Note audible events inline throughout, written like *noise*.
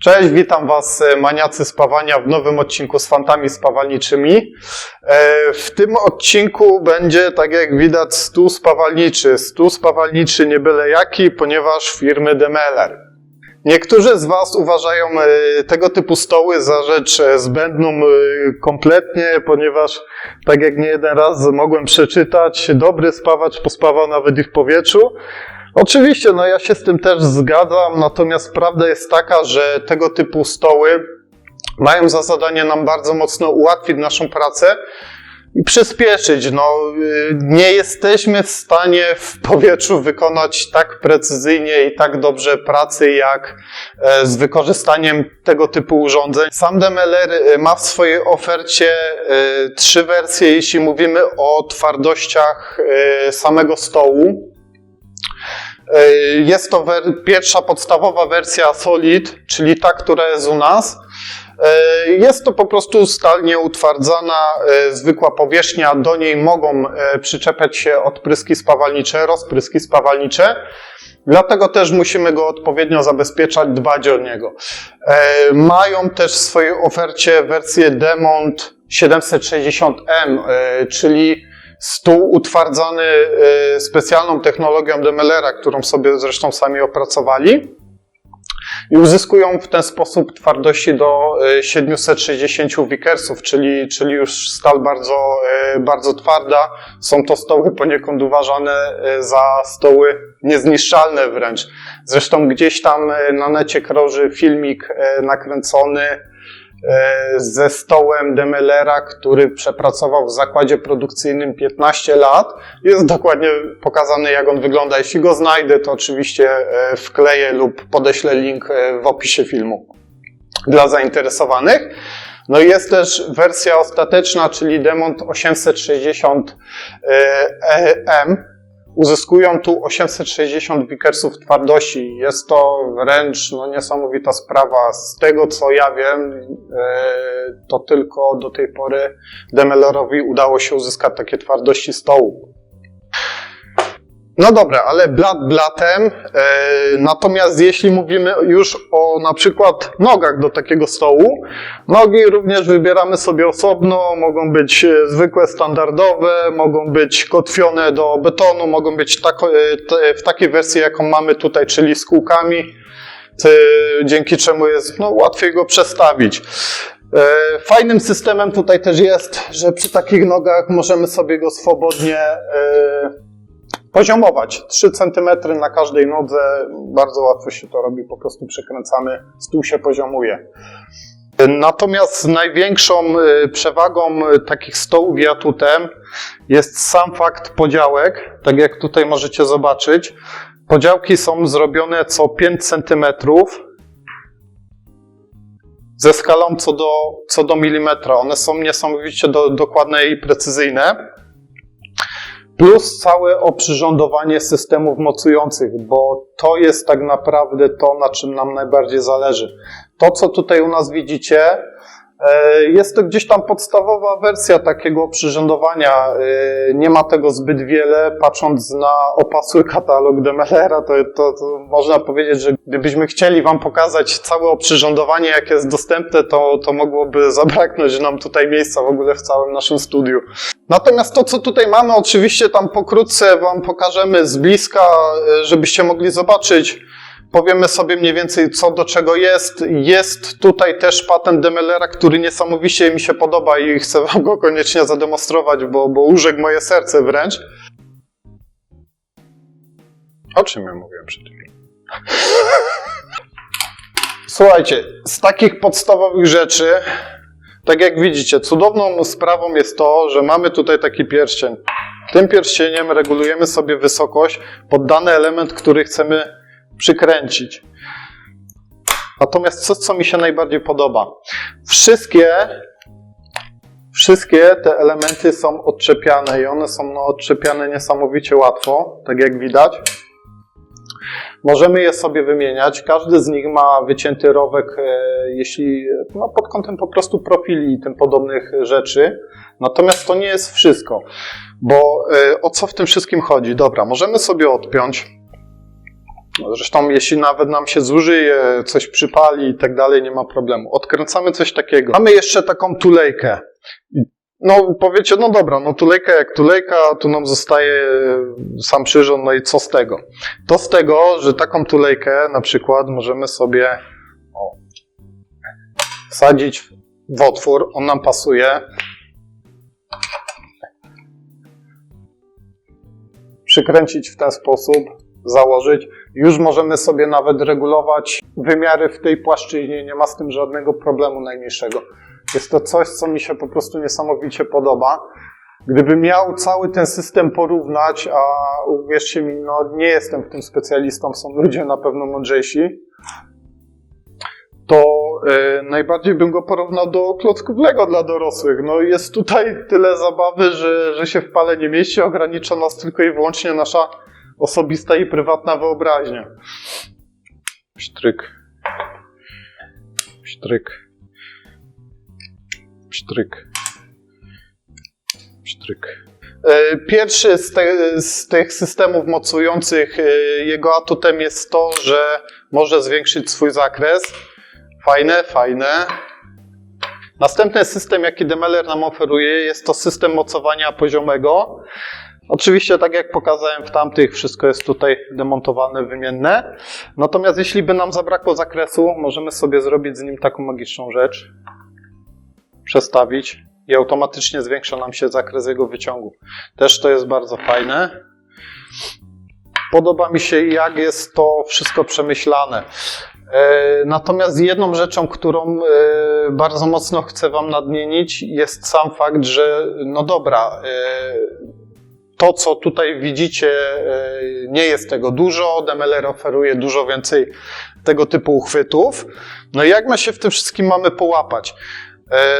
Cześć, witam Was e, maniacy spawania w nowym odcinku z fantami spawalniczymi. E, W tym odcinku będzie, tak jak widać, stół spawalniczy. Stół spawalniczy nie byle jaki, ponieważ firmy Demeler. Niektórzy z Was uważają e, tego typu stoły za rzecz zbędną kompletnie, ponieważ, tak jak nie jeden raz mogłem przeczytać, dobry spawacz pospawał nawet i w powietrzu. Oczywiście, no ja się z tym też zgadzam, natomiast prawda jest taka, że tego typu stoły mają za zadanie nam bardzo mocno ułatwić naszą pracę i przyspieszyć. No, y, nie jesteśmy w stanie w powietrzu wykonać tak precyzyjnie i tak dobrze pracy, jak e, z wykorzystaniem tego typu urządzeń. Sam DMLR y, ma w swojej ofercie y, trzy wersje, jeśli mówimy o twardościach samego stołu. E, Jest to pierwsza podstawowa wersja Solid, czyli ta, która jest u nas. E, Jest to po prostu stal nieutwardzana, e, zwykła powierzchnia. Do niej mogą przyczepiać się odpryski spawalnicze, rozpryski spawalnicze. Dlatego też musimy go odpowiednio zabezpieczać, dbać o niego. Mają też w swojej ofercie wersję Demont 760M, e, czyli stół utwardzany e, specjalną technologią Demelera, którą sobie zresztą sami opracowali. I uzyskują w ten sposób twardości do e, 760 wikersów, czyli, czyli już stal bardzo, e, bardzo twarda. Są to stoły poniekąd uważane za stoły niezniszczalne wręcz. Zresztą gdzieś tam na necie krąży filmik nakręcony ze stołem Demelera, który przepracował w zakładzie produkcyjnym 15 lat. Jest dokładnie pokazane, jak on wygląda. Jeśli go znajdę, to oczywiście e, wkleję lub podeślę link e, w opisie filmu dla zainteresowanych. No i jest też wersja ostateczna, czyli Demont 860 e, EM. Uzyskują tu 860 wikersów twardości. Jest to wręcz no, niesamowita sprawa. Z tego co ja wiem, e, to tylko do tej pory Demelerowi udało się uzyskać takie twardości stołu. No dobra, ale blat blatem. E, natomiast jeśli mówimy już o na przykład nogach do takiego stołu, nogi również wybieramy sobie osobno. Mogą być e, zwykłe, standardowe, mogą być kotwione do betonu, mogą być te, w takiej wersji, jaką mamy tutaj, czyli z kółkami, dzięki czemu jest no, łatwiej go przestawić. Fajnym systemem tutaj też jest, że przy takich nogach możemy sobie go swobodnie poziomować. 3 cm na każdej nodze, bardzo łatwo się to robi, po prostu przekręcamy, stół się poziomuje. Natomiast największą e, przewagą e, takich stołów i jest sam fakt podziałek, tak jak tutaj możecie zobaczyć. Podziałki są zrobione co 5 cm ze skalą co do, co do milimetra. One są niesamowicie do, dokładne i precyzyjne plus całe oprzyrządowanie systemów mocujących, bo to jest tak naprawdę to, na czym nam najbardziej zależy. To, co tutaj u nas widzicie, jest to gdzieś tam podstawowa wersja takiego oprzyrządowania. E, Nie ma tego zbyt wiele. Patrząc na opasły katalog Demelera, to, to, to można powiedzieć, że gdybyśmy chcieli Wam pokazać całe oprzyrządowanie, jakie jest dostępne, to, to mogłoby zabraknąć nam tutaj miejsca w ogóle w całym naszym studiu. Natomiast to, co tutaj mamy, oczywiście tam pokrótce Wam pokażemy z bliska, e, żebyście mogli zobaczyć. Powiemy sobie mniej więcej, co do czego jest. Jest tutaj też patent Demelera, który niesamowicie mi się podoba i chcę Wam go koniecznie zademonstrować, bo, bo urzekł moje serce wręcz. O czym ja mówiłem przed chwilą? *laughs* Słuchajcie, z takich podstawowych rzeczy, tak jak widzicie, cudowną sprawą jest to, że mamy tutaj taki pierścień. Tym pierścieniem regulujemy sobie wysokość pod dany element, który chcemy przykręcić. Natomiast co, co mi się najbardziej podoba? Wszystkie, wszystkie te elementy są odczepiane i one są no, odczepiane niesamowicie łatwo, tak jak widać. Możemy je sobie wymieniać. Każdy z nich ma wycięty rowek, e, jeśli no, pod kątem po prostu profili i tym podobnych rzeczy. Natomiast to nie jest wszystko, bo e, o co w tym wszystkim chodzi? Dobra, możemy sobie odpiąć Zresztą jeśli nawet nam się zużyje, coś przypali i tak dalej, nie ma problemu. Odkręcamy coś takiego. Mamy jeszcze taką tulejkę. No powiecie, no dobra, no tulejka jak tulejka, tu nam zostaje sam przyrząd, no i co z tego? To z tego, że taką tulejkę na przykład możemy sobie o, wsadzić w otwór, on nam pasuje. Przykręcić w ten sposób, założyć. Już możemy sobie nawet regulować wymiary w tej płaszczyźnie, nie ma z tym żadnego problemu najmniejszego. Jest to coś, co mi się po prostu niesamowicie podoba. Gdybym miał cały ten system porównać, a uwierzcie mi, no nie jestem w tym specjalistą, są ludzie na pewno mądrzejsi, to e, najbardziej bym go porównał do klocków Lego dla dorosłych. No jest tutaj tyle zabawy, że, że się w pale nie mieści, ogranicza nas tylko i wyłącznie nasza osobista i prywatna wyobraźnia. Psztryk. Psztryk. Psztryk. Psztryk. E, Pierwszy z, te, z tych systemów mocujących, e, jego atutem jest to, że może zwiększyć swój zakres. Fajne, fajne. Następny system, jaki Demeler nam oferuje, jest to system mocowania poziomego. Oczywiście, tak jak pokazałem w tamtych, wszystko jest tutaj demontowane, wymienne. Natomiast jeśli by nam zabrakło zakresu, możemy sobie zrobić z nim taką magiczną rzecz. Przestawić i automatycznie zwiększa nam się zakres jego wyciągu. Też to jest bardzo fajne. Podoba mi się, jak jest to wszystko przemyślane. E, Natomiast jedną rzeczą, którą e, bardzo mocno chcę Wam nadmienić, jest sam fakt, że no dobra, e, to co tutaj widzicie, e, nie jest tego dużo. Demeler oferuje dużo więcej tego typu uchwytów. No i jak my się w tym wszystkim mamy połapać? E,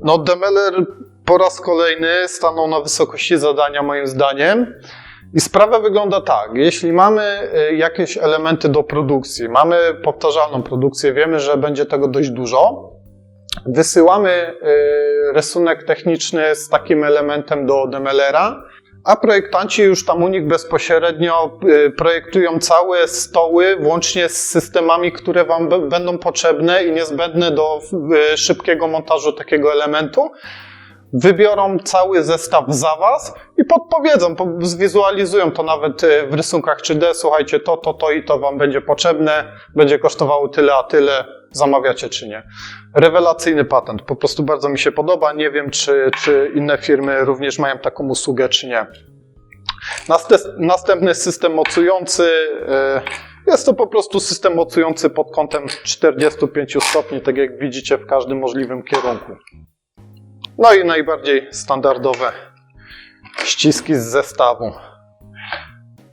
No, Demeler po raz kolejny stanął na wysokości zadania, moim zdaniem. I sprawa wygląda tak. Jeśli mamy e, jakieś elementy do produkcji, mamy powtarzalną produkcję, wiemy, że będzie tego dość dużo, wysyłamy e, rysunek techniczny z takim elementem do Demelera, a projektanci już tam u nich bezpośrednio e, projektują całe stoły, włącznie z systemami, które Wam będą potrzebne i niezbędne do e, szybkiego montażu takiego elementu. Wybiorą cały zestaw za Was i podpowiedzą, po- zwizualizują to nawet w rysunkach 3D. Słuchajcie, to, to, to i to Wam będzie potrzebne, będzie kosztowało tyle, a tyle, zamawiacie czy nie. Rewelacyjny patent, po prostu bardzo mi się podoba. Nie wiem, czy, czy inne firmy również mają taką usługę, czy nie. Następny system mocujący. e, Jest to po prostu system mocujący pod kątem 45 stopni, tak jak widzicie w każdym możliwym kierunku. No i najbardziej standardowe ściski z zestawu.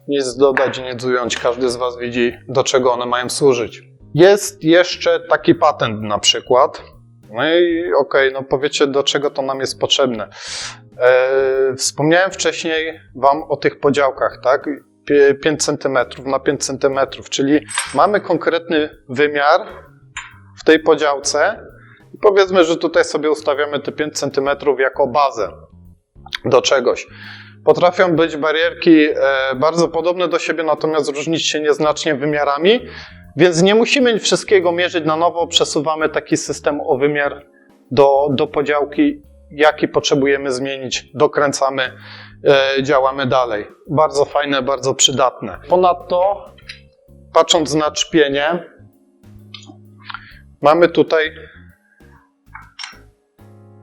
Nic dodać, nic ująć, każdy z Was widzi, do czego one mają służyć. Jest jeszcze taki patent na przykład. No i okej, no powiecie, do czego to nam jest potrzebne. E, wspomniałem wcześniej Wam o tych podziałkach, tak? Pie- 5 cm na 5 cm, czyli mamy konkretny wymiar w tej podziałce i powiedzmy, że tutaj sobie ustawiamy te 5 cm jako bazę do czegoś. Potrafią być barierki e, bardzo podobne do siebie, natomiast różnić się nieznacznie wymiarami, więc nie musimy wszystkiego mierzyć na nowo. Przesuwamy taki system o wymiar do, do podziałki, jaki potrzebujemy zmienić, dokręcamy, e, działamy dalej. Bardzo fajne, bardzo przydatne. Ponadto, patrząc na czpienie, mamy tutaj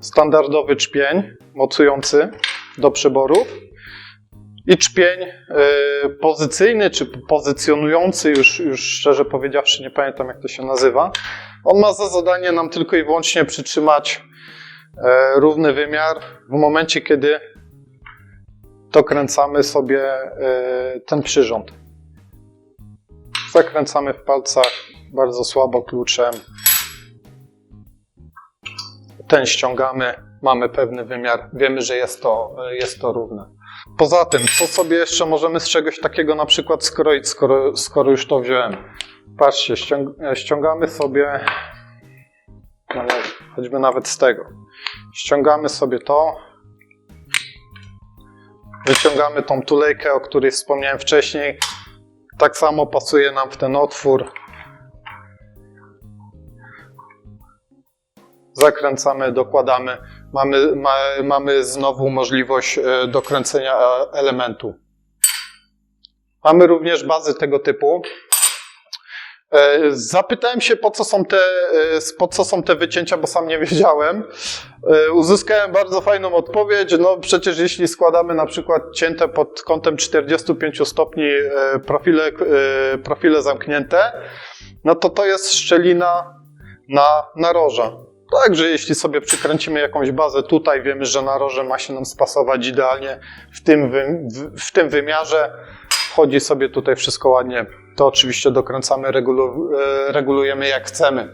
standardowy czpień mocujący do przyborów i czpień e, pozycyjny czy pozycjonujący, już, już szczerze powiedziawszy nie pamiętam jak to się nazywa. On ma za zadanie nam tylko i wyłącznie przytrzymać e, równy wymiar w momencie, kiedy dokręcamy sobie e, ten przyrząd. Zakręcamy w palcach bardzo słabo kluczem. Ten ściągamy, mamy pewny wymiar, wiemy, że jest to, jest to równe. Poza tym, co sobie jeszcze możemy z czegoś takiego na przykład skroić, skoro, skoro już to wziąłem? Patrzcie, ściąg, ściągamy sobie, no, choćby nawet z tego, ściągamy sobie to, wyciągamy tą tulejkę, o której wspomniałem wcześniej, Tak samo pasuje nam w ten otwór. Zakręcamy, dokładamy. Mamy, ma, mamy znowu możliwość e, dokręcenia e, elementu. Mamy również bazy tego typu. E, Zapytałem się, po co są te, po co są te wycięcia, bo sam nie *laughs* wiedziałem. Uzyskałem bardzo fajną odpowiedź. No przecież jeśli składamy na przykład cięte pod kątem 45 stopni profile, profile zamknięte, no to to jest szczelina na naroża. Także jeśli sobie przykręcimy jakąś bazę tutaj, wiemy, że naroże ma się nam spasować idealnie w tym, w tym wymiarze. Wchodzi sobie tutaj wszystko ładnie. To oczywiście dokręcamy, regulu, e, regulujemy jak chcemy.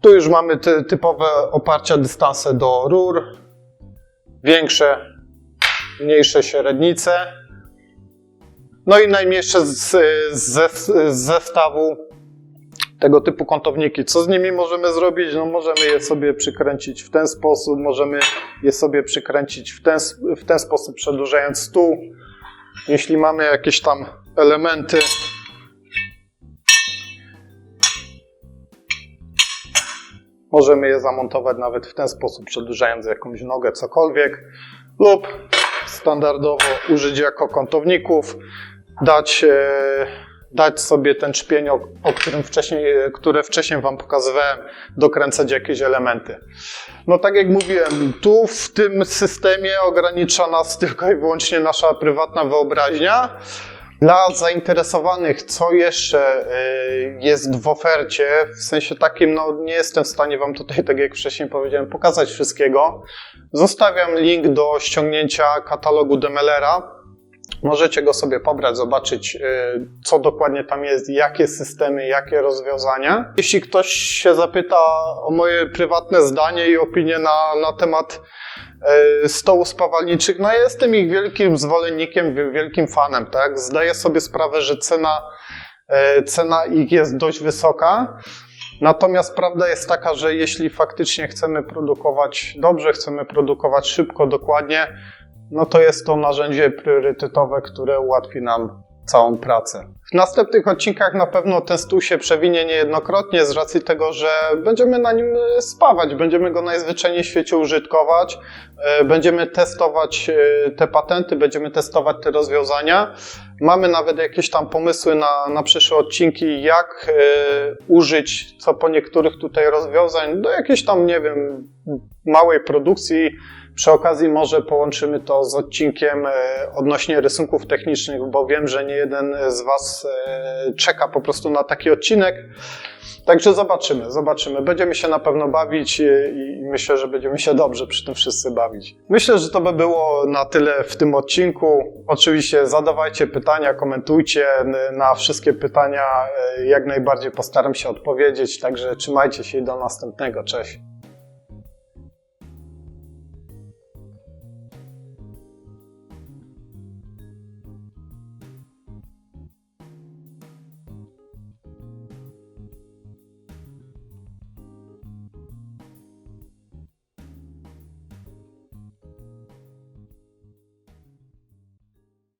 Tu już mamy ty, typowe oparcia, dystanse do rur. Większe, mniejsze średnice. No i najmniejsze z, z, z zestawu tego typu kątowniki. Co z nimi możemy zrobić? No możemy je sobie przykręcić w ten sposób, możemy je sobie przykręcić w ten, w ten sposób, przedłużając stół. Jeśli mamy jakieś tam elementy, możemy je zamontować nawet w ten sposób, przedłużając jakąś nogę, cokolwiek, lub standardowo użyć jako kątowników, dać, e, dać sobie ten czpień, o, o którym wcześniej, które wcześniej Wam pokazywałem, dokręcać jakieś elementy. No tak jak mówiłem, tu w tym systemie ogranicza nas tylko i wyłącznie nasza prywatna wyobraźnia. Dla zainteresowanych, co jeszcze y, jest w ofercie, w sensie takim, no nie jestem w stanie Wam tutaj, tak jak wcześniej powiedziałem, pokazać wszystkiego. Zostawiam link do ściągnięcia katalogu Demelera. Możecie go sobie pobrać, zobaczyć, y, co dokładnie tam jest, jakie systemy, jakie rozwiązania. Jeśli ktoś się zapyta o moje prywatne zdanie i opinię na, na temat e, stołów spawalniczych, no ja jestem ich wielkim zwolennikiem, wi- wielkim fanem, tak? Zdaję sobie sprawę, że cena, e, cena ich jest dość wysoka. Natomiast prawda jest taka, że jeśli faktycznie chcemy produkować dobrze, chcemy produkować szybko, dokładnie, no to jest to narzędzie priorytetowe, które ułatwi nam całą pracę. W następnych odcinkach na pewno ten stół się przewinie niejednokrotnie z racji tego, że będziemy na nim e, spawać, będziemy go najzwyczajniej w świecie użytkować, e, będziemy testować e, te patenty, będziemy testować te rozwiązania. Mamy nawet jakieś tam pomysły na, na przyszłe odcinki, jak użyć co po niektórych tutaj rozwiązań do jakiejś tam, nie wiem, małej produkcji. Przy okazji może połączymy to z odcinkiem e, odnośnie rysunków technicznych, bo wiem, że nie jeden z Was e, czeka po prostu na taki odcinek. Także zobaczymy, zobaczymy. Będziemy się na pewno bawić e, i myślę, że będziemy się dobrze przy tym wszyscy bawić. Myślę, że to by było na tyle w tym odcinku. Oczywiście zadawajcie pytania, komentujcie. Na wszystkie pytania jak najbardziej postaram się odpowiedzieć. Także trzymajcie się i do następnego. Cześć.